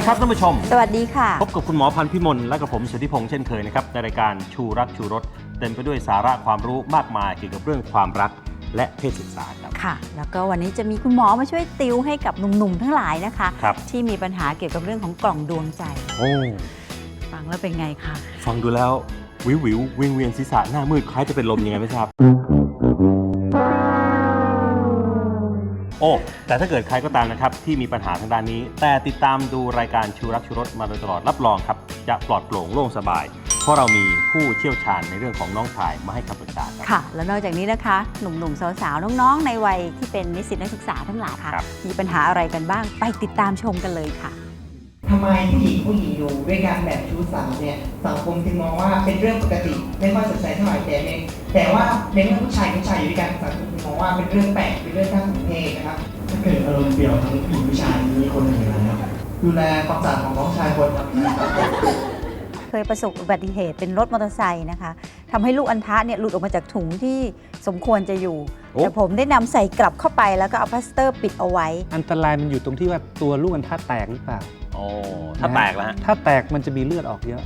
ดีครับท่านผู้ชม สวัสดีค่ะ พบกับคุณหมอพันธ์พิมลและกับผมสุทธิพงษ์เช่นเคยนะครับในรายการชูรักชูรสเต็มไปด้วยสาระความรู้มากมายเกี่ยวกับเรื่องความรักและเพศศึกษาครับ ค่ะ แล้วก็วันนี้จะมีคุณหมอมาช่วยติวให้กับหนุ่มๆทั้งหลายนะคะ ครับ ที่มีปัญหาเกี่ยวกับเรื่องของกล่องดวงใจ โอ้ฟังแล้วเป็นไงคะ ฟังดูแล้ววิววิววิงเวียนศีรษะหน้ามืดคล้ายจะเป็นลมยังไงไม่ทราบ โอ้ แต่ถ้าเกิดใครก็ตามนะครับ ที่มีปัญหาทางด้านนี้ แต่ติดตามดูรายการชูรักชูรสมาโดยตลอดรับรองครับ จะปลอดโปร่งโล่งสบาย เพราะเรามีผู้เชี่ยวชาญในเรื่องของน้องชายมาให้คำปรึกษาครับ ค่ะ แล้วนอกจากนี้นะคะ หนุ่มๆ สาวๆ น้องๆ ในวัยที่เป็นนิสิตนักศึกษาทั้งหลายค่ะ ครับ มีปัญหาอะไรกันบ้าง ไปติดตามชมกันเลยค่ะ ทำไมผู้หญิงผู้หญิงอยู่ด้วยกันแบบชู้สาวเนี่ยสังคมจึงมองว่าเป็นเรื่องปกติไม่ค่อยสนใจเท่าไหร่แต่ในแต่ว่าในเมื่อผู้ชายผู้ชายอยู่ด้วยกันสังคมจึงมองว่าเป็นเรื่องแปลกเป็นเรื่องข้างสมเพศนะครับถ้าเกิดอารมณ์เปรี่ยวทั้งผู้หญิงผู้ชายมีคนหนึ่งแล้วครับดูแลความสะอาดของน้องชายคนครับเคยประสบอุบัติเหตุเป็นรถมอเตอร์ไซค์นะคะทำให้ลูกอัณฑะเนี่ยหลุดออกมาจากถุงที่สมควรจะอยู่ โอ้ แต่ผมได้นำใส่กลับเข้าไปแล้วก็เอาพลาสเตอร์ปิดเอาไว้ อันตรายมันอยู่ตรงที่ว่าตัวลูกอัณฑะแตกหรือเปล่าโอถ้าแตกแล้วถ้าแตกมันจะมีเลือดออกเยอะ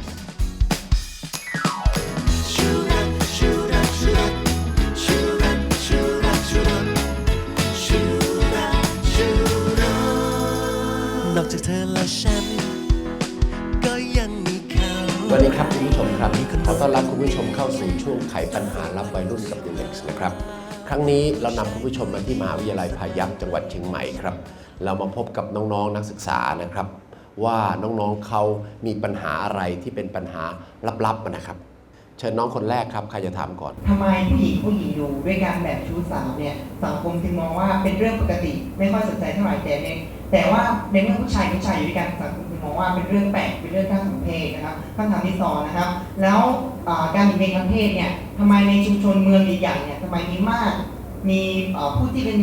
นอกจากเธอและฉัน ก็ยังมีเขา สวัสดีครับคุณผู้ชมครับขอต้อนรับคุณผู้ชมเข้าสู่ช่วงไขปัญหารับวัยรุ่นกับดิเล็กนะครับ ครั้งนี้เรานำคุณผู้ชมมาที่มหาวิทยาลัยพายัพจังหวัดเชียงใหม่ครับ เรามาพบกับน้องๆนักศึกษานะครับ ว่าน้องๆเขามีปัญหาอะไรที่เป็นปัญหาลับๆนะครับ เชิญน้องคนแรกครับใครจะถามก่อน ทำไมผู้หญิงผู้หญิงอยู่ด้วยกันแบบชู้สาวเนี่ยสังคมจึงมองว่าเป็นเรื่องปกติไม่ค่อยสนใจเท่าไหร่แต่ในแต่ว่าในเมื่อผู้ชายผู้ชายอยู่ด้วยกันสังคมจึงมองว่าเป็นเรื่องแปลกเป็นเรื่องข้างสมเพศนะครับคำถามที่สองนะครับ แล้วอ่าการหญิงเป็นทางเพศเนี่ยทำไมในชุมชนเมืองใหญ่ๆเนี่ยทำไมมีมากมีเอ่อผู้ที่เป็น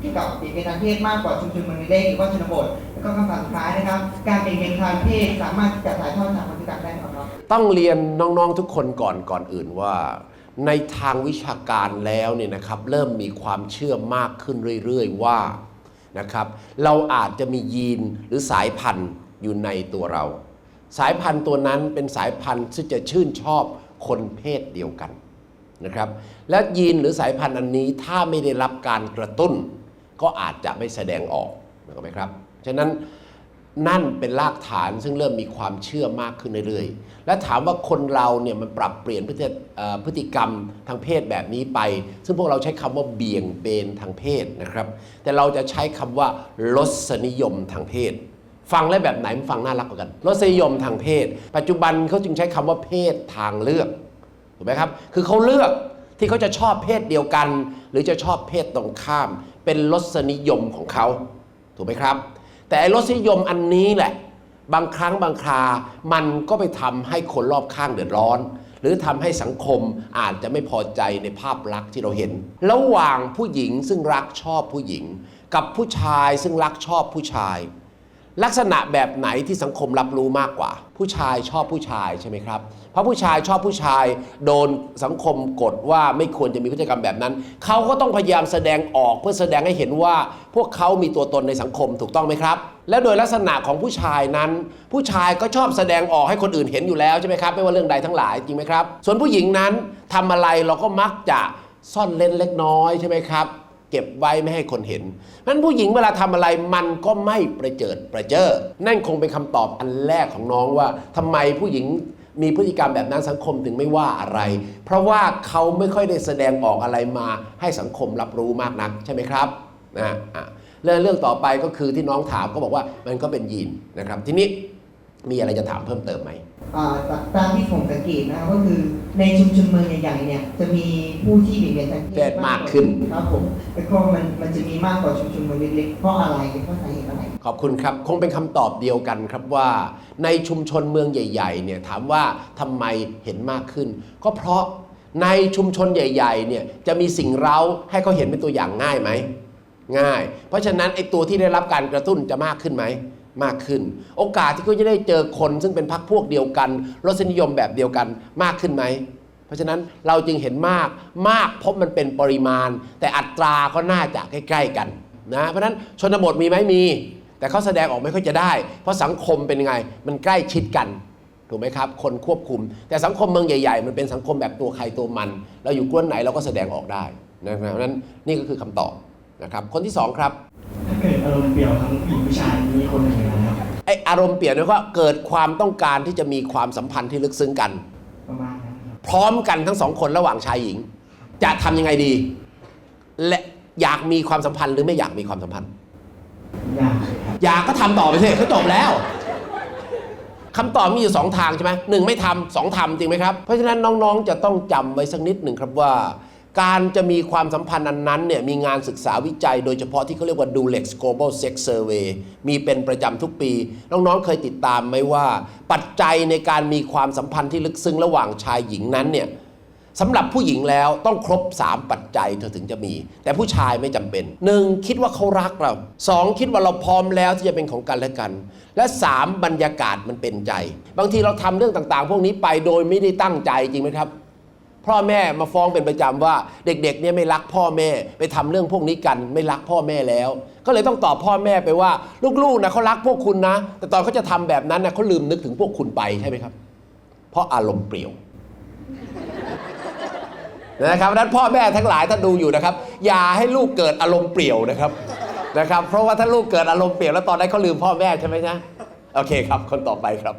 เกี่ยวกับเด็กเป็นทางเพศมากกว่าชุมชนเมืองเล็กหรือว่าชนบท ก็คำถามสุดท้ายนะครับ การเป็นเป็นทางเพศสามารถจะถ่ายทอดทางพันธุกรรมได้ครับต้องเรียนน้องๆทุกคนก่อนก่อนอื่นว่า ในทางวิชาการแล้วเนี่ยนะครับ เริ่มมีความเชื่อมากขึ้นเรื่อยๆว่านะครับ เราอาจจะมียีนหรือสายพันธุ์อยู่ในตัวเรา สายพันธุ์ตัวนั้นเป็นสายพันธุ์ที่จะชื่นชอบคนเพศเดียวกันนะครับ และยีนหรือสายพันธุ์อันนี้ถ้าไม่ได้รับการกระตุ้น ก็อาจจะไม่แสดงออกนะครับไหมครับ ฉะนั้นนั่นเป็นรากฐานซึ่งเริ่มมีความเชื่อมากขึ้นเรื่อยๆ และถามว่าคนเราเนี่ยมันปรับเปลี่ยนพฤติกรรมทางเพศแบบนี้ไป ซึ่งพวกเราใช้คำว่าเบี่ยงเบนทางเพศนะครับ แต่เราจะใช้คำว่ารสนิยมทางเพศ ฟังแล้วแบบไหนมันฟังน่ารักกว่ากันรสนิยมทางเพศ ปัจจุบันเขาจึงใช้คำว่าเพศทางเลือกถูกไหมครับ คือเขาเลือกที่เขาจะชอบเพศเดียวกัน หรือจะชอบเพศตรงข้าม เป็นรสนิยมของเขาถูกไหมครับ แต่รสนิยมอันนี้แหละ บางครั้งบางครา มันก็ไปทำให้คนรอบข้างเดือดร้อน หรือทำให้สังคมอาจจะไม่พอใจในภาพลักษณ์ที่เราเห็น ระหว่างผู้หญิงซึ่งรักชอบผู้หญิง กับผู้ชายซึ่งรักชอบผู้ชาย ลักษณะแบบไหนที่สังคมรับรู้มากกว่า ผู้ชายชอบผู้ชายใช่ไหมครับ เพราะผู้ชายชอบผู้ชายโดนสังคมกดว่าไม่ควรจะมีพฤติกรรมแบบนั้น เขาก็ต้องพยายามแสดงออกเพื่อแสดงให้เห็นว่า พวกเขามีตัวตนในสังคมถูกต้องไหมครับ และโดยลักษณะของผู้ชายนั้น ผู้ชายก็ชอบแสดงออกให้คนอื่นเห็นอยู่แล้วใช่ไหมครับไม่ว่าเรื่องใดทั้งหลายจริงไหมครับ ส่วนผู้หญิงนั้นทำอะไรเราก็มักจะซ่อนเล่นเล็กน้อยใช่ไหมครับ เก็บไว้ไม่ให้คนเห็นนั้นผู้หญิงเวลาทำอะไรมันก็ไม่ประเจิดประเจ้อนั่นคงเป็นคำตอบอันแรกของน้องว่าทำไมผู้หญิงมีพฤติกรรมแบบนั้นสังคมถึงไม่ว่าอะไร เพราะว่าเขาไม่ค่อยได้แสดงออกอะไรมาให้สังคมรับรู้มากนักใช่ไหมครับนะอะเรื่องเรื่องต่อไปก็คือที่น้องถามก็บอกว่ามันก็เป็นยีนนะครับทีนี้ มีอะไรจะถามเพิ่มเติมไหมอ่าตตามที่ผมสังเกตนะครับก็คือในชุมชนเมืองใหญ่ๆเนี่ยจะมีผู้ที่มีเรียนทางเพศมากขึ้นครับผมแล้วก็มันมันจะมีมากกว่าชุมชนเมืองเล็กๆเพราะอะไรเพราะสาเหตุอะไรขอบคุณครับคงเป็นคำตอบเดียวกันครับว่า ในชุมชนเมืองใหญ่ๆเนี่ยถามว่าทำไมเห็นมากขึ้น ก็เพราะในชุมชนใหญ่ๆเนี่ยจะมีสิ่งเร้าให้เขาเห็นเป็นตัวอย่างง่ายไหมง่าย เพราะฉะนั้นไอ้ตัวที่ได้รับการกระตุ้นจะมากขึ้นไหม มากขึ้น โอกาสที่เขาจะได้เจอคนซึ่งเป็นพรรคพวกเดียวกันรสนิยมแบบเดียวกันมากขึ้นไหม เพราะฉะนั้นเราจึงเห็นมากมากเพราะมันเป็นปริมาณ แต่อัตราก็น่าจะใกล้ ๆ กันนะเพราะฉะนั้นชนบทมีไหมมี แต่เขาแสดงออกไม่ค่อยจะได้ เพราะสังคมเป็นไง มันใกล้ชิดกันถูกไหมครับ คนควบคุม แต่สังคมเมืองใหญ่ ๆ มันเป็นสังคมแบบตัวใครตัวมัน เราอยู่กวนไหนเราก็แสดงออกได้นะครับเพราะฉะนั้นนี่ก็คือคำตอบนะครับคนที่สองครับ อารมณ์เปรี่ยวทั้งหญิงผู้ชายมีคนหนึ่งในนั้นครับไออารมณ์เปลี่ยนเนี่ยก็เกิดความต้องการที่จะมีความสัมพันธ์ที่ลึกซึ้งกัน ประมาณนั้นครับพร้อมกันทั้งสองคนระหว่างชายหญิง จะทำยังไงดี และอยากมีความสัมพันธ์หรือไม่อยากมีความสัมพันธ์ ยากเลยครับอยากก็ทำต่อไปสิก็จบแล้วคำตอบมีอยู่สองทางใช่ไหมหนึ่งไม่ทำสองทำจริงไหมครับ เพราะฉะนั้นน้องๆจะต้องจำไว้สักนิดหนึ่งครับว่า การจะมีความสัมพันธ์อันนั้นเนี่ยมีงานศึกษาวิจัย โดยเฉพาะที่เขาเรียกว่า Dulex Global Sex Survey มีเป็นประจำทุกปี น้องๆเคยติดตามไหมว่า ปัจจัยในการมีความสัมพันธ์ที่ลึกซึ้งระหว่างชายหญิงนั้นเนี่ยสำหรับผู้หญิงแล้วต้องครบ 3 ปัจจัยเธอถึงจะมี แต่ผู้ชายไม่จำเป็น 1. คิดว่าเขารักเรา 2. คิดว่าเราพร้อมแล้วที่จะเป็นของกันและกัน และ 3. บรรยากาศมันเป็นใจ บางทีเราทำเรื่องต่างๆ พวกนี้ไปโดยไม่ได้ตั้งใจจริงไหมครับ พ่อแม่มาฟ้องเป็นประจำว่าเด็กๆเนี่ยไม่รักพ่อแม่ ไปทำเรื่องพวกนี้กัน ไม่รักพ่อแม่แล้ว ก็เลยต้องตอบพ่อแม่ไปว่า ลูกๆนะเขารักพวกคุณนะ แต่ตอนเขาจะทำแบบนั้นนะเขาลืมนึกถึงพวกคุณไปใช่ไหมครับ เพราะอารมณ์เปรี่ยวนะครับดังนั้นพ่อแม่ทั้งหลายถ้าดูอยู่นะครับ อย่าให้ลูกเกิดอารมณ์เปรี่ยวนะครับนะครับ เพราะว่าถ้าลูกเกิดอารมณ์เปรี่ยวแล้วตอนนั้นเขาลืมพ่อแม่ใช่ไหมนะโอเคครับ คนต่อไปครับ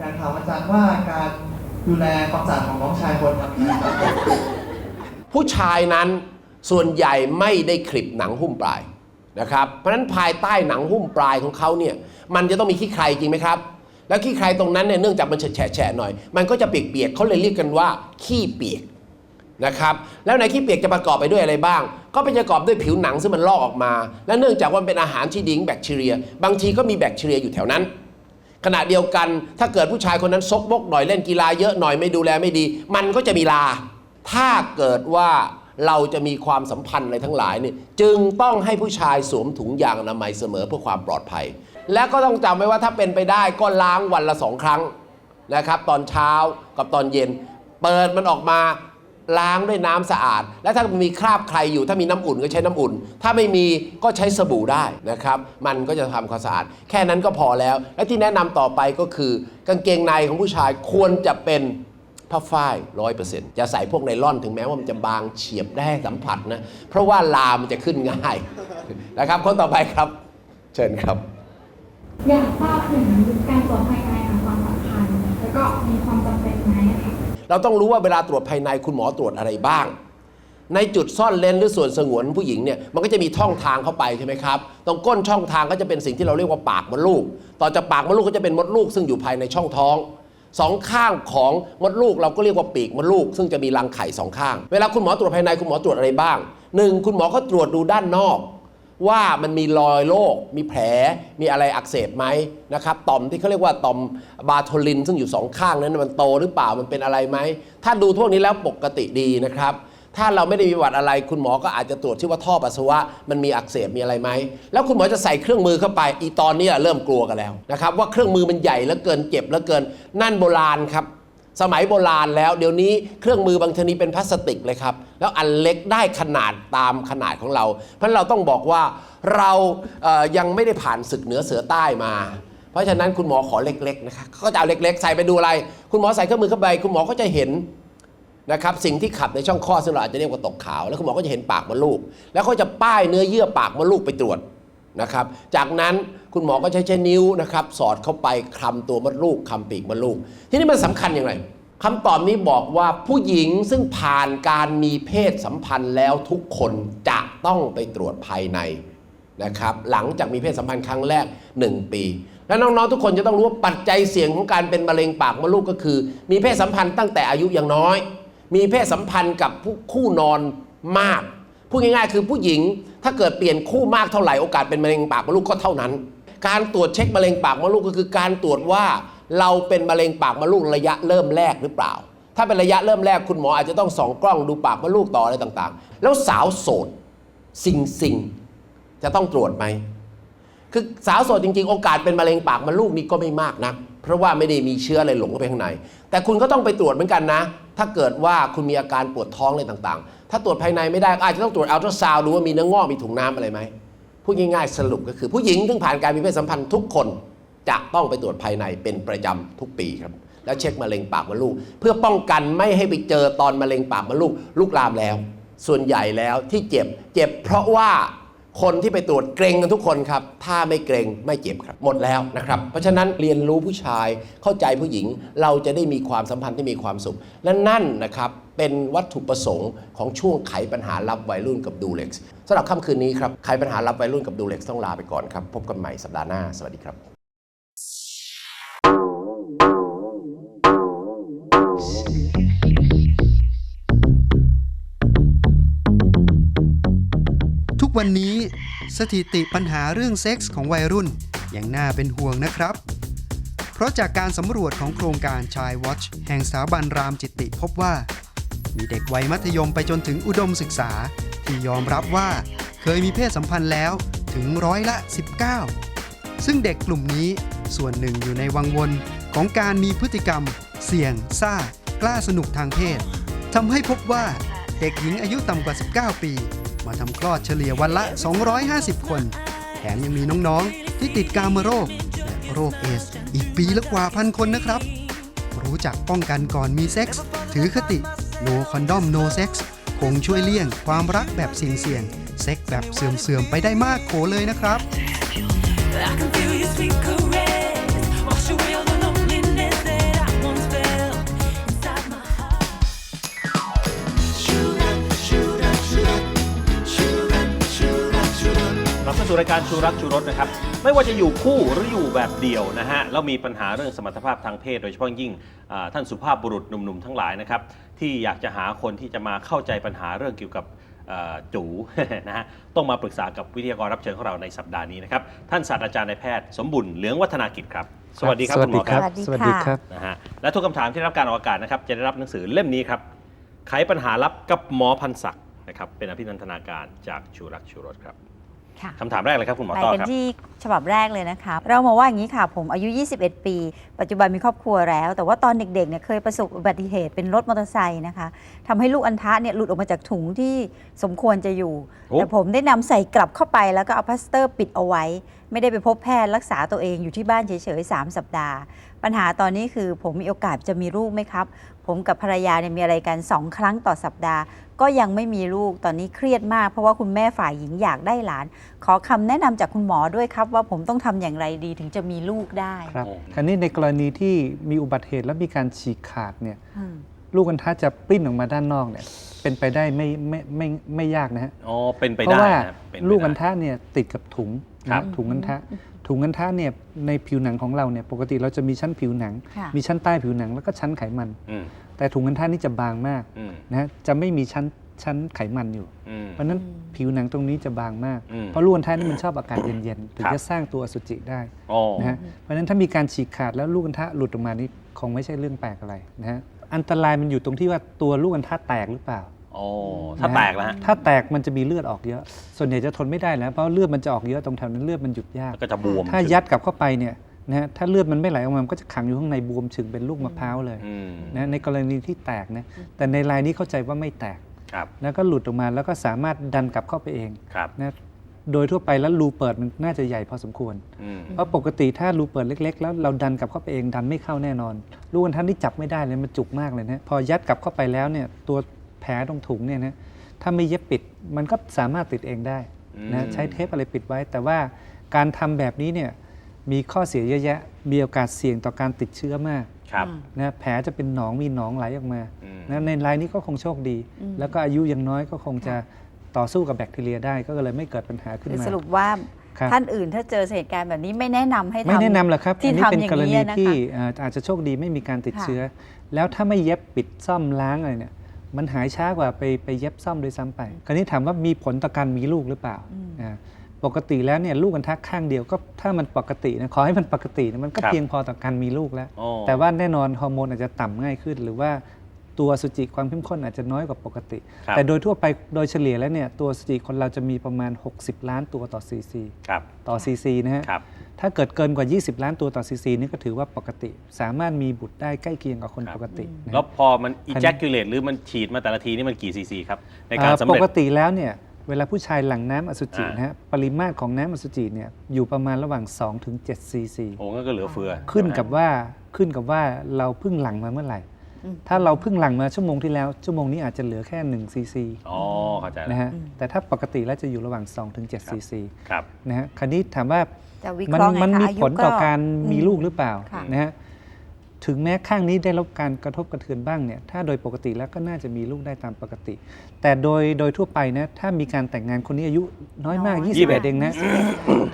การถามอาจารย์ว่าการ ดูแลความสะอาดของน้องชายควรทำงไงครับผู้ชายนั้นส่วนใหญ่ไม่ได้คลิปหนังหุ้มปลายนะครับเพราะฉะนั้นภายใต้หนังหุ้มปลายของเขาเนี่ยมันจะต้องมีขี้ใครจริงไหมครับ แล้วขี้ใครตรงนั้นเนี่ยเนื่องจากมันแฉะหน่อย มันก็จะเปียกๆเขาเลยเรียกกันว่าขี้เปียกนะครับแล้วในขี้เปียกจะประกอบไปด้วยอะไรบ้าง ก็เป็นประกอบด้วยผิวหนังซึ่งมันลอกออกมา และเนื่องจากว่ามันเป็นอาหารที่ดิ้งแบคทีเรีย บางทีก็มีแบคทีเรียอยู่แถวนั้น ขณะเดียวกัน ถ้าเกิดผู้ชายคนนั้นซกบกหน่อยเล่นกีฬาเยอะหน่อยไม่ดูแลไม่ดี มันก็จะมีลา ถ้าเกิดว่าเราจะมีความสัมพันธ์อะไรทั้งหลายเนี่ยจึงต้องให้ผู้ชายสวมถุงยางอนามัยเสมอเพื่อความปลอดภัย และก็ต้องจำไว้ว่าถ้าเป็นไปได้ก็ล้างวันละสองครั้งนะครับ ตอนเช้ากับตอนเย็น เปิดมันออกมา ล้างด้วยน้ำสะอาด และถ้ามีคราบใครอยู่ ถ้ามีน้ำอุ่นก็ใช้น้ำอุ่น ถ้าไม่มีก็ใช้สบู่ได้นะครับ มันก็จะทำความสะอาด แค่นั้นก็พอแล้ว และที่แนะนำต่อไปก็คือ กางเกงในของผู้ชายควรจะเป็นผ้าฝ้ายร้อยเปอร์เซ็นต์จะใส่พวกไนล่อนถึงแม้ว่ามันจะบางเฉียบได้สัมผัสนะ เพราะว่าลามันจะขึ้นง่ายนะครับ คนต่อไปครับ เชิญครับ อยากทราบถึงการตรวจภายในค่ะความสำคัญแล้วก็มีความจำเป็นไหม เราต้องรู้ว่าเวลาตรวจภายในคุณหมอตรวจอะไรบ้าง ในจุดซ่อนเลนหรือส่วนสงวนผู้หญิงเนี่ยมันก็จะมีช่องทางเข้าไปใช่ไหมครับตรงก้นช่องทางก็จะเป็นสิ่งที่เราเรียกว่าปากมดลูก ต่อจากปากมดลูกก็จะเป็นมดลูกซึ่งอยู่ภายในช่องท้องสองข้างของมดลูกเราก็เรียกว่าปีกมดลูก ซึ่งจะมีรังไข่สองข้าง เวลาคุณหมอตรวจภายในคุณหมอตรวจอะไรบ้างหนึ่งคุณหมอก็ตรวจดูด้านนอก ว่ามันมีรอยโรค มีแผล มีอะไรอักเสบไหมนะครับ ต่อมที่เขาเรียกว่าต่อมบาโทลิน ซึ่งอยู่สองข้างนั้นมันโตหรือเปล่า มันเป็นอะไรไหม ถ้าดูพวกนี้แล้วปกติดีนะครับ ถ้าเราไม่ได้มีประวัติอะไร คุณหมอก็อาจจะตรวจที่ว่าท่อปัสสาวะมันมีอักเสบมีอะไรไหม แล้วคุณหมอจะใส่เครื่องมือเข้าไป อีตอนนี้เริ่มกลัวกันแล้วนะครับว่าเครื่องมือมันใหญ่แล้วเกินเจ็บแล้วเกิน นั่นโบราณครับ สมัยโบราณแล้ว เดี๋ยวนี้เครื่องมือบางชนิดเป็นพลาสติกเลยครับ แล้วอันเล็กได้ขนาดตามขนาดของเรา เพราะฉะนั้นเราต้องบอกว่าเราเยังไม่ได้ผ่านศึกเหนือเสือใต้มา เพราะฉะนั้นคุณหมอขอเล็กๆนะครับก็จะเอาเล็กๆ ใส่ไปดูอะไร คุณหมอใส่เครื่องมือเข้าไป คุณหมอก็จะเห็นนะครับสิ่งที่ขับในช่องคลอดซึ่งเราอาจจะเรียกว่าตกขาว แล้วคุณหมอก็จะเห็นปากมดลูก แล้วก็จะป้ายเนื้อเยื่อปากมดลูกไปตรวจนะครับ จากนั้น คุณหมอก็ใช้ใช้นิ้วนะครับ สอดเข้าไปคลำตัวมดลูกคลำปีกมดลูก ทีนี้มันสำคัญอย่างไรคำตอบนี้บอกว่าผู้หญิงซึ่งผ่านการมีเพศสัมพันธ์แล้วทุกคนจะต้องไปตรวจภายในนะครับ หลังจากมีเพศสัมพันธ์ครั้งแรก 1 ปี และน้องๆทุกคนจะต้องรู้ว่าปัจจัยเสี่ยงของการเป็นมะเร็งปากมดลูกก็คือ มีเพศสัมพันธ์ตั้งแต่อายุยังน้อย มีเพศสัมพันธ์กับผู้คู่นอนมากพูดง่ายๆ คือผู้หญิงถ้าเกิดเปลี่ยนคู่มากเท่าไหร่โอกาสเป็นมะเร็งปากมดลูกก็เท่านั้น การตรวจเช็คมะเร็งปากมดลูกก็คือการตรวจว่าเราเป็นมะเร็งปากมดลูกระยะเริ่มแรกหรือเปล่า ถ้าเป็นระยะเริ่มแรกคุณหมออาจจะต้องส่องกล้องดูปากมดลูกต่ออะไรต่างๆ แล้วสาวโสดสิงสิงจะต้องตรวจไหมคือสาวโสดจริงๆ โอกาสเป็นมะเร็งปากมดลูกนี่ก็ไม่มากนะเพราะว่าไม่ได้มีเชื้ออะไรหลงเข้าไปข้างใน แต่คุณก็ต้องไปตรวจเหมือนกันนะ ถ้าเกิดว่าคุณมีอาการปวดท้องอะไรต่างๆ ถ้าตรวจภายในไม่ได้อาจจะต้องตรวจอัลตราซาวด์ดูว่ามีเนื้องอกมีถุงน้ำอะไรไหม พูดง่ายๆสรุปก็คือผู้หญิงซึ่งผ่านการมีเพศสัมพันธ์ทุกคนจะต้องไปตรวจภายในเป็นประจำทุกปีครับ แล้วเช็คมะเร็งปากมดลูก เพื่อป้องกันไม่ให้ไปเจอตอนมะเร็งปากมดลูกลุกลามแล้ว ส่วนใหญ่แล้วที่เจ็บเจ็บเพราะว่า คนที่ไปตรวจเกรงกันทุกคนครับ ถ้าไม่เกรงไม่เจ็บครับ หมดแล้วนะครับ เพราะฉะนั้นเรียนรู้ผู้ชายเข้าใจผู้หญิง เราจะได้มีความสัมพันธ์ที่มีความสุข และนั่นนะครับ เป็นวัตถุประสงค์ของช่วงไขปัญหารับวัยรุ่นกับดูเล็กสำหรับค่ำคืนนี้ครับไขปัญหารับวัยรุ่นกับดูเล็กต้องลาไปก่อนครับ พบกันใหม่สัปดาห์หน้า สวัสดีครับ สถิติปัญหาเรื่องเซ็กส์ของวัยรุ่นยังน่าเป็นห่วงนะครับ เพราะจากการสำรวจของโครงการชายวอชแห่งสถาบันรามจิตติพบว่า มีเด็กวัยมัธยมไปจนถึงอุดมศึกษา ที่ยอมรับว่าเคยมีเพศสัมพันธ์แล้วถึงร้อยละ 19 ซึ่งเด็กกลุ่มนี้ส่วนหนึ่งอยู่ในวังวนของการมีพฤติกรรม เสี่ยง ซ่า กล้าสนุกทางเพศทำให้พบว่าเด็กหญิงอายุต่ำกว่า 19 ปี มาทำคลอดเฉลี่ยวันละ 250 คน แถมยังมีน้องๆ ที่ติดกามโรค และโรคเอส อีกปีละกว่าพันคนนะครับ รู้จักป้องกันก่อนมีเซ็กส์ถือคติ no condom no sex คงช่วยเลี่ยงความรักแบบเสี่ยงๆเซ็กแบบเสื่อมๆ ไปได้มากโขเลยนะครับ I can feel you sweet caress. สู่รายการชูรักชูรสนะครับ ไม่ว่าจะอยู่คู่หรืออยู่แบบเดี่ยวนะฮะแล้วมีปัญหาเรื่องสมรรถภาพทางเพศ โดยเฉพาะยิ่งอ่าท่านสุภาพบุรุษหนุ่มๆทั้งหลายนะครับ ที่อยากจะหาคนที่จะมาเข้าใจปัญหาเรื่องเกี่ยวกับเอ่อจู นะฮะต้องมาปรึกษากับวิทยากรรับเชิญของเราในสัปดาห์นี้นะครับ ท่านศาสตราจารย์นายแพทย์สมบุญเหลืองวัฒนากิจครับ สวัสดีครับคุณหมอครับสวัสดีสวัสดีค่ะครับนะฮะและทุกคำถามที่ได้รับการออกอากาศนะครับ จะได้รับหนังสือเล่มนี้ครับ ไขปัญหาลับกับหมอพันศักดิ์นะครับ เป็นอภินันทนาการจากชูรักชูรสครับ ค่ะ คำถามแรกเลยครับคุณหมอไปต้อกันครับ ที่ฉบับแรกเลยนะคะ เรามาว่าอย่างนี้ค่ะ ผมอายุ 21 ปี ปัจจุบันมีครอบครัวแล้ว แต่ว่าตอนเด็กๆเนี่ยเคยประสบอุบัติเหตุเป็นรถมอเตอร์ไซค์นะคะทำให้ลูกอัณฑะเนี่ยหลุดออกมาจากถุงที่สมควรจะอยู่ โอ้ แต่ผมได้นำใส่กลับเข้าไปแล้วก็เอาพลาสเตอร์ปิดเอาไว้ ไม่ได้ไปพบแพทย์รักษาตัวเองอยู่ที่บ้านเฉยๆ3สัปดาห์ ปัญหาตอนนี้คือผมมีโอกาสจะมีลูกไหมครับ ผมกับภรรยาเนี่ยมีอะไรกัน2ครั้งต่อสัปดาห์ ก็ยังไม่มีลูกตอนนี้เครียดมาก เพราะว่าคุณแม่ฝ่ายหญิงอยากได้หลาน ขอคำแนะนำจากคุณหมอด้วยครับ ว่าผมต้องทำอย่างไรดีถึงจะมีลูกได้ครับโอ้คราวนี้ในกรณีที่มีอุบัติเหตุแล้วมีการฉีกขาดเนี่ยอืมลูกอัณฑะจะปริ้นออกมาด้านนอกเนี่ยเป็นไปได้ไม่ไม่ไม่ไม่ไม่ยากนะฮะอ๋อเป็นไปเพได้ราะว่านะเป็นไปลูกอัณได้ฑะเนี่ยติดกับถุง ครับนะถุงอัณฑะถุงอัณฑะเนี่ยในผิวหนังของเราเนี่ยปกติเราจะมีชั้นผิวหนังค่ะมีชั้นใต้ผิวหนังแล้วก็ชั้นไขมันอืมแต่ถุงอัณฑะนี่จะบางมากอืมนะฮะจะไม่มีชั้นชั้นไขมันอยู่อืมเพราะฉะนั้นผิวหนังตรงนี้จะบางมากอืมเพราะลูกอัณฑะนี่มันชอบอากาศเย็นๆถึงครับจะสร้างตัวอสุจิได้อ๋อนะฮะเพราะฉะนั้นถ้ามีการฉีกขาดแล้วลูกอัณฑะหลุดออกมานี่คงไม่ใช่เรื่องแปลกอะไรนะฮะอันตรายมันอยู่ตรงที่ว่าตัวลูกอัณฑะแตกหรือเปล่า อ๋อถ้าแตกแล้วฮะถ้าแตกมันจะมีเลือดออกเยอะ ส่วนใหญ่จะทนไม่ได้แล้วเพราะเลือดมันจะออกเยอะตรงแถวนั้นเลือดมันหยุดยาก แล้วก็จะบวมถ้ายัดกลับเข้าไปเนี่ยนะฮะถ้าเลือดมันไม่ไหลออกมามันก็จะขังอยู่ข้างในบวมฉึงเป็นลูกมะพร้าวเลยอืมนะในกรณีที่แตกนะแต่ในรายนี้เข้าใจว่าไม่แตก ครับแล้วก็หลุดออกมาแล้วก็สามารถดันกลับเข้าไปเองครับนะโดยทั่วไปแล้วรูเปิดมันน่าจะใหญ่พอสมควร อืมเพราะปกติถ้ารูเปิดเล็ก ๆ แล้วเราดันกลับเข้าไปเองดันไม่เข้าแน่นอนลูกอัณฑะนี่จับไม่ได้เลยมันจุกมากเลยนะพอยัดกลับเข้าไปแล้วเนี่ยตัวแผลตรงถุงเนี่ยนะถ้าไม่เย็บปิดมันก็สามารถติดเองได้อืมนะใช้เทปอะไรปิดไว้ แต่ว่าการทำแบบนี้เนี่ยมีข้อเสียเยอะแยะ มีโอกาสเสี่ยงต่อการติดเชื้อมากครับนะแผลจะเป็นหนองมีหนองไหลออกมาอืมนะในรายนี้ก็คงโชคดีอืมแล้วก็อายุยังน้อยก็คงจะต่อสู้กับแบคทีเรียได้ก็เลยไม่เกิดปัญหาขึ้นคือมาสรุปว่าครับท่านอื่นถ้าเจอเหตุการณ์แบบนี้ไม่แนะนำให้ทำไม่แนะนำหรอกครับที่อันนี้เป็นทำอย่างกรนี้ณีนะคะที่เอ่ออาจจะโชคดีไม่มีการติดค่ะเชื้อ แล้วถ้าไม่เย็บปิดซ่อมล้างอะไรเนี่ย มันหายช้ากว่าไปไปเย็บซ่อมโดวยซ้ำไป คราวนี้ถามว่ามีผลต่อการมีลูกหรือเปล่าอ่าปกติแล้วเนี่ยลูกกันทักข้างเดียวก็ถ้ามันปกตินะขอให้มันปกตินะมันก็ครับเพียงพอต่อการมีลูกแล้วอ๋อแต่ว่าแน่นอนฮอร์โมนอาจจะต่ำง่ายขึ้น หรือว่าตัวอสุจิความเข้มข้นอาจจะน้อยกว่าปกติครับแต่โดยทั่วไปโดยเฉลี่ยแล้วเนี่ยตัวอสุจิคนเราจะมีประมาณ 60 ล้านตัวต่อซีซีครับต่อซีซีนะฮะครับ ถ้าเกิดเกินกว่า 20 ล้านตัวต่อซีซีนี่ก็ถือว่าปกติ สามารถมีบุตรได้ใกล้เคียงกับคนครับปกตินะแล้วพอมัน ejaculate หรือมันฉีดมาแต่ละทีนี่มันกี่ซีซีครับในการอ่าสำปเร็จกติแล้วเนี่ยเวลาผู้ชายหลั่งน้ำอสุจิอ่านนะฮะปริมาตรของน้ำอสุจิเนี่ยอยู่ประมาณระหว่าง2ถึง7ซีซีโอ้งั้นก็เหลือเฟือ ขึ้นกับว่าขึ้นกับว่าเราเพิ่งหลั่งมาเมื่อไหร่อืมถ้าเราเพิ่งหลั่งมาชั่วโมงที่แล้ว ชั่วโมงนี้อาจจะเหลือแค่1ซีซีอ๋อเข้าใจแล้วนะฮะแต่ถ้าปกติแล้วจะอยู่ระหว่าง2ถึง7ซีซีครับนะฮะคราวนี้ถามว่า จะวิมัเคราะห์ไงมันคะมีอายุผลต่อการอืมีลูกหรือเปล่าค่ะ นะฮะถึงแม้ข้างนี้ได้รับการกระทบกระเทือนบ้างเนี่ยถ้าโดยปกติแล้วก็น่าจะมีลูกได้ตามปกติ แต่โดยโดยทั่วไปนะถ้ามีการแต่งงานคนนี้อายุน้อยมากน้อย21เองนะ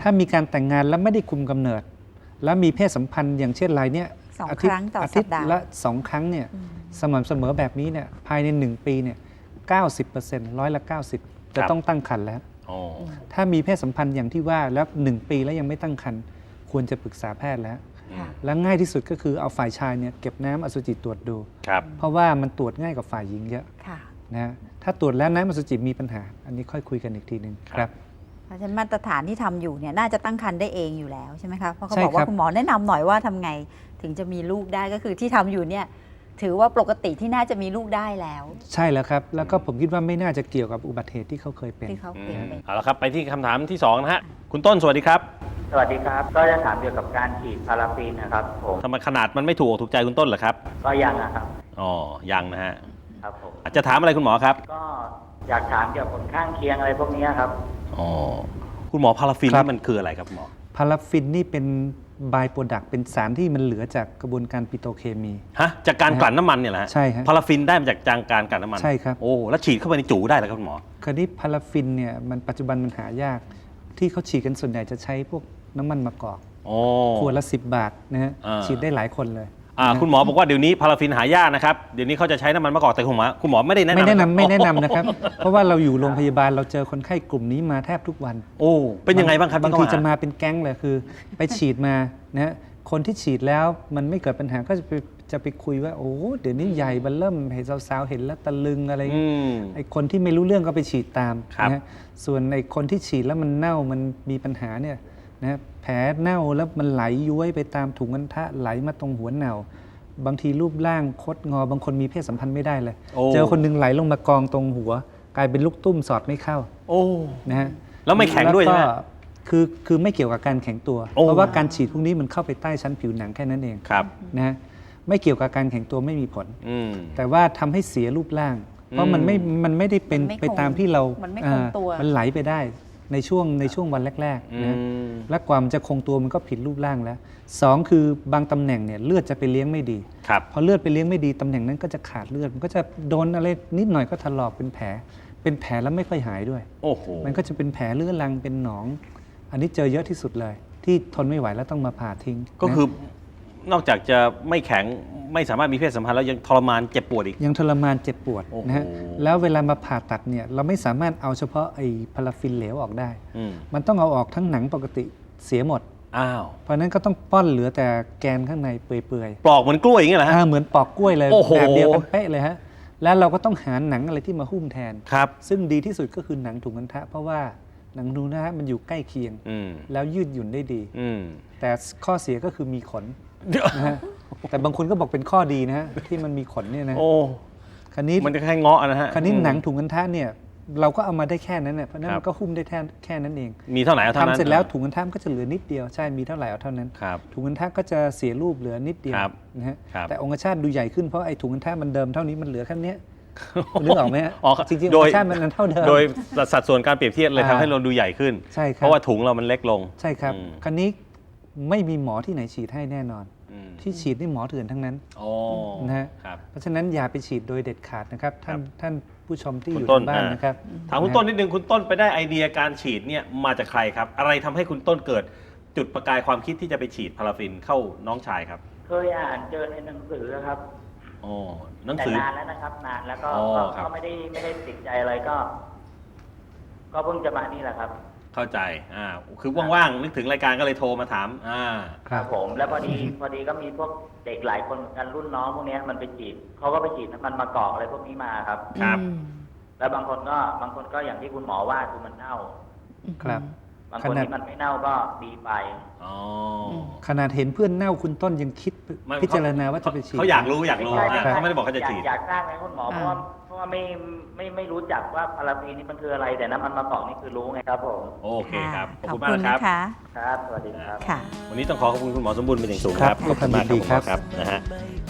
ถ้ามีการแต่งงานแล้วไม่ได้คุมกำเนิด แล้วมีเพศสัมพันธ์อย่างเช่นรายเนี้ยสองอาทิตครั้งต่ออาสัทิปตย์ดาห์ละสองครั้งเนี่ยอืมสม่ำเสมอแบบนี้เนี่ยภายใน 1 ปีเนี่ย90%ร้อยละ 90 จะครับต้องตั้งครรภ์แล้วอ๋อ ถ้ามีเพศสัมพันธ์อย่างที่ว่าแล้ว1ปีแล้วยังไม่ตั้งครรภ์ควรจะปรึกษาแพทย์แล้วค่ะและง่ายที่สุดก็คือเอาฝ่ายชายเนี่ยเก็บน้ำอสุจิตรวจดูครับเพราะว่ามันตรวจง่ายกว่าฝ่ายหญิงเยอะค่ะนะฮะถ้าตรวจแล้วน้ำอสุจิมีปัญหา อันนี้ค่อยคุยกันอีกทีหนึ่งครับเพราะฉะนั้นมาตรฐานที่ทำอยู่เนี่ยน่าจะตั้งครรภ์ได้เองอยู่แล้วใช่ไหมคะเพราะเขาใช่บอกคว่ารับคุณหมอแนะนำหน่อยว่าทำไงถึงจะมีลูกได้ก็คือที่ทำอยู่เนี่ย ถือว่าปกติที่น่าจะมีลูกได้แล้ว ใช่แล้วครับ แล้วก็ผมคิดว่าไม่น่าจะเกี่ยวกับอุบัติเหตุที่เขาเคยเป็น ที่เขาอืเป็นมไป เอาละครับไปที่คำถามที่สองนะฮะคุณต้นสวัสดีครับสวัสดีครับ ก็จะถามเกี่ยวกับการฉีดพาราฟินนะครับผมทำไมขนาดมันไม่ถูกอกถูกใจคุณต้นเหรอครับก็ยังนะครับอ๋อยังนะฮะครับผมอาจจะถามอะไรคุณหมอครับก็อยากถามเกี่ยวกับผลข้างเคียงอะไรพวกนี้ครับ อ๋อคุณหมอพาราฟินครับ นี่มันคืออะไรครับคุณหมอ พาราฟินนี่เป็น บายโปรดักต์เป็นสารที่มันเหลือจากกระบวนการปิโตรเคมี ฮะจากการกลั่นน้ำมันเนี่ยแหละฮะใช่ครับพาราฟินได้มาจากจางการกลั่นน้ำมันใช่ครับ โอ้แล้วฉีดเข้าไปในจูได้เหรอครับคุณหมอ คราวนี้พาราฟินเนี่ยมันปัจจุบันมันหายาก ที่เขาฉีดกันส่วนใหญ่จะใช้พวกน้ำมันมะกอกโอ้ ขวดละ 10 บาทนะฮะอ่า ฉีดได้หลายคนเลย อ่านะคุณหมอบอกว่าเดี๋ยวนี้พาราฟินหายากนะครับ เดี๋ยวนี้เขาจะใช้น้ำมันมะกอกแต่คุณหมอคุณหมอไม่ได้แนะนำไม่แนะนำครับไม่แนะนำนะครับ เพราะว่าเราอยู่โรงพยาบาลเราเจอคนไข้กลุ่มนี้มาแทบทุกวัน โอ้เป็นยังไงบ้างครับบางทีเข้จะมาเป็นแก๊งเลยคือ ไปฉีดมานะฮะคนที่ฉีดแล้วมันไม่เกิดปัญหาก็จะไปจะไปคุยว่าโอ้เดี๋ยวนี้ใหญ่บันเริ่มเห็นสาวๆเห็นแล้วตะลึงอะไรอืมไอ้คนที่ไม่รู้เรื่องก็ไปฉีดตามครับนะฮะส่วนไอ้คนที่ฉีดแล้วมันเน่ามันมีปัญหาเนี่ยนะฮะ แผลเน่าแล้วมันไหลย้วยไปตามถุงอันทะไหลมาตรงหัวเน่า บางทีรูปร่างคดงอบางคนมีเพศสัมพันธ์ไม่ได้เลย โอ้ เจอคนหนึงไหลลงมากองตรงหัว กลายเป็นลูกตุ้มสอดไม่เข้าโอ้ นะฮะแล้วไม่แข็งด้วยใช่ไหมแล้ก็คือคือไม่เกี่ยวกับการแข็งตัว โอ้ เพราะว่าการฉีดพวกนี้มันเข้าไปใต้ชั้นผิวหนังแค่นั้นเองครับ นะฮะไม่เกี่ยวกับการแข็งตัวไม่มีผล อืม แต่ว่าทำให้เสียรูปร่าง เพราะมันไม่ มันไม่ได้เป็นมันไม่ไปตามที่เรามันไม่อ่าคงตัวมันไหลไปได้ ในช่วงในช่วงวันแรกอืๆนะมและกว่ามันจะคงตัวมันก็ผิดรูปร่างแล้วสองคือบางตำแหน่งเนี่ยเลือดจะไปเลี้ยงไม่ดีครับพอเลือดไปเลี้ยงไม่ดีตำแหน่งนั้นก็จะขาดเลือดมันก็จะโดนอะไรนิดหน่อยก็ถลอกเป็นแผล เป็นแผลแล้วไม่ค่อยหายด้วยโอ้โหมันก็จะเป็นแผลเรื้อรังเป็นหนอง อันนี้เจอเยอะที่สุดเลย ที่ทนไม่ไหวแล้วต้องมาผ่าทิ้ง ก็คือ นะนอกจากจะไม่แข็งไม่สามารถมีเพศสัมพันธ์แล้วยังทรมานเจ็บปวดอีก ยังทรมานเจ็บปวดโอ้โห นะฮะแล้วเวลามาผ่าตัดเนี่ยเราไม่สามารถเอาเฉพาะไอ้พาราฟินเหลวออกได้ อืมมันต้องเอาออกทั้งหนังปกติเสียหมด อ้าว เพราะฉะนั้นก็ต้องป้อนเหลือแต่แกนข้างในเปื่อยปลอกเหมือนกล้วยอย่างเงี้ยเหรอๆฮะ อ่าเหมือนปอกกล้วยเลยโอ้โห แบบเดียวกันเป๊ะเลยฮะแล้วเราก็ต้องหาหนังอะไรที่มาหุ้มแทน ครับ ซึ่งดีที่สุดก็คือหนังถุงอันทะ เพราะว่าหนังถุงอันทะมันอยู่ใกล้เคียง อืมแล้วยืดหยุ่นได้ดี อืมแต่ข้อเสียก็คือมีขน นะฮะแต่บางคนก็บอกเป็นข้อดีนะฮะที่มันมีขนเนี่ยนะโอ้ คันนี้มันจะแค่เงาะนะฮะคันนี้อืมหนังถุงอันทะเนี่ย เราก็เอามาได้แค่นั้นเนี่ยเพราะฉะนั้นครับมันก็หุ้มได้แค่แค่นั้นเองมีเท่าไหร่เอาเท่านั้นทำเสร็จแล้วถุงอันทะมันก็จะเหลือนิดเดียวใช่มีเท่าไหร่เอาเท่านั้น ครับ ถุงอันทะก็จะเสียรูปเหลือนิดเดียวครับนะฮะครับ แต่องคชาตดูใหญ่ขึ้นเพราะไอ้ถุงอันทะมันเดิมเท่านี้มันเหลือแค่เนี้ยนึกออกไหมฮะอ๋อจริงๆโดองยคชาตมันอันเท่าเดิม โดยสัดส่วนการเปรียบเทียบเลยอ่าทำให้เราดูใหญ่ขึ้น ใช่คเพรับราะว่าถุงเรามันเล็กลง ใช่ครับ อืมคันนี้ ไม่มีหมอที่ไหนฉีดให้แน่นอนอืมที่ฉีดนี่หมอเถื่อนทั้งนั้นโอ้นะฮะครับเพราะฉะนั้นอย่าไปฉีดโดยเด็ดขาดนะครับ ท่านครับท่านผู้ชมที่คุอณยู่ต้นทางบ้านอ่านนะครับถามคุณต้นนิดนึงคุณต้นไปได้ไอเดียการฉีดเนี่ยมาจากใครครับ อะไรทำให้คุณต้นเกิดจุดประกายความคิดที่จะไปฉีดพาราฟินเข้าน้องชายครับ เคยอ่านเจอในหนังสือครับอ๋อหนังแต่สือนานแล้วนะครับนานแล้วก็อ๋อก็ครับก็ไม่ได้ไม่ได้ติดใจอะไรก็ ก็เพิ่งจะมานี่แหละครับ เข้าใจอ่าคือว่างๆนึกถึงรายการก็เลยโทรมาถามอ่า ครับผม แล้วพอดีพอดีก็มีพวกเด็กหลายคนเหมือนกันรุ่นน้องพวกเนี้ยมันไปฉีดเขาก็ไปฉีดน้ำมันมะกอกอะไรพวกนี้มาครับ ครับ อืมแล้วบางคนก็บางคนก็อย่างที่คุณหมอว่าคือมันเน่า ครับพบางขคนนาด ที่มันไม่เน่าก็ดีไป อ๋อขนาดเห็นเพื่อนเน่าคุณต้นยังคิดไม่พิจารณาว่าจะไปฉีด เขาอยากรู้อยากรู้ไม่ใช่อะเขาไม่ได้บอกเขาจะยฉีดอยากทราบไงคุณหมอเพราะว่าอ่าเพ ราะว่าไม่ไม่ไม่รู้จักว่าพาราฟีนนี่มันคืออะไร แต่น้ำมันมะกอกนี่คือรู้ไงครับผมโอเคครับ ขอบขอบคุณมากคุณนะครับนะคะครับสวัสดีครับ ค่ะ วันนี้ต้องขอขอบคุณคุณหมอสมบูรณ์เป็นอย่างสูงครัครับบขอบคุณมากยินดีครับณหมอครับนะฮะ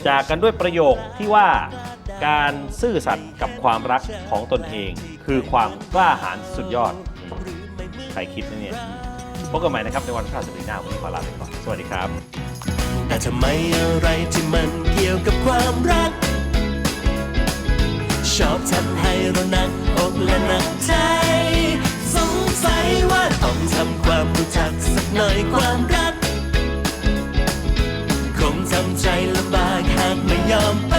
จากกันด้วยประโยคที่ว่าการซื่อสัตย์กับความรักของตนเอง คือความกล้าหาญสุดยอดอืมใครคิดนะเนี่ยพบกันใหม่นะครับในวันพฤหัสบดีหน้าวันนี้ขอลาไปก่อนสวัสดีครับ แต่ทำไมอะไรที่มันเกี่ยวกับความรัก ชอบทำให้เราหนักอกและหนักใจ สงสัยว่าต้องทำความรู้จักสักหน่อยความรัก คงทำใจลำบากหากไม่ยอม